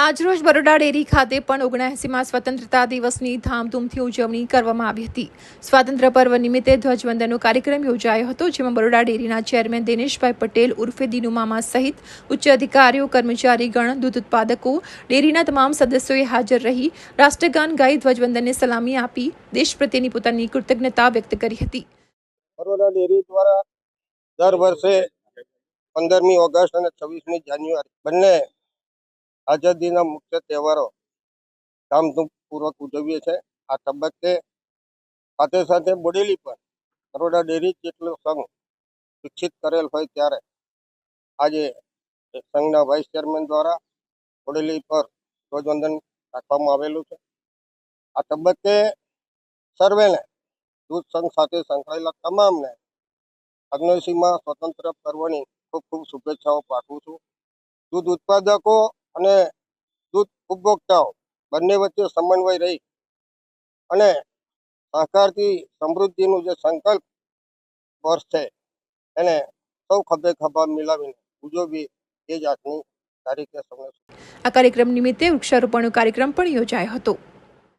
આજરોજ બરોડા ડેરી ખાતે પણ ઓગણએંસીમાં સ્વતંત્રતા દિવસની ધામધૂમથી ઉજવણી કરવામાં આવી હતી. સ્વાતંત્ર્ય પર્વ નિમિત્તે ધ્વજવંદનનો કાર્યક્રમ યોજાયો હતો, જેમાં બરોડા ડેરીના ચેરમેન દિનેશભાઈ પટેલ ઉર્ફે દિનુ મામા સહિત ઉચ્ચ અધિકારીઓ કર્મચારીગણ દૂધ ઉત્પાદકો, ડેરીના તમામ સદસ્યોએ હાજર રહી રાષ્ટ્રગાન ગાઈ ધ્વજવંદનને સલામી આપી દેશ પ્રત્યેની પોતાની કૃતજ્ઞતા વ્યક્ત કરી હતી. દર વર્ષે પંદરમી ઓગસ્ટ અને છવ્વીસમી જાન્યુઆરી બંને આઝાદીના મુખ્ય તહેવારો ધામધૂમપૂર્વક ઉજવીએ છીએ આ તબક્કે સાથે સાથે બોડેલી પણ કરોડા ડેરી જેટલો સંઘ વિકસિત કરેલ હોય ત્યારે આજે સંઘના વાઇસ ચેરમેન દ્વારા બોડેલી પર ધ્વજવંદન રાખવામાં આવેલું છે. આ તબક્કે સર્વેને દૂધ સંઘ સાથે સંકળાયેલા તમામને અગ્નસીમાં સ્વતંત્ર પર્વની ખૂબ ખૂબ શુભેચ્છાઓ પાઠવું છું. દૂધ ઉત્પાદકો અને દૂધ ઉપભોક્તાઓ બંને વચ્ચે સમન્વય રહી અને સહકારથી સમૃદ્ધિનું જે સંકલ્પ વર્ષ છે એને સૌ ખભે ખભા મિલાવીને ઉજવવી એ જાતની તારીખે સમય આ કાર્યક્રમ નિમિત્તે વૃક્ષારોપણનો કાર્યક્રમ પણ યોજાયો હતો.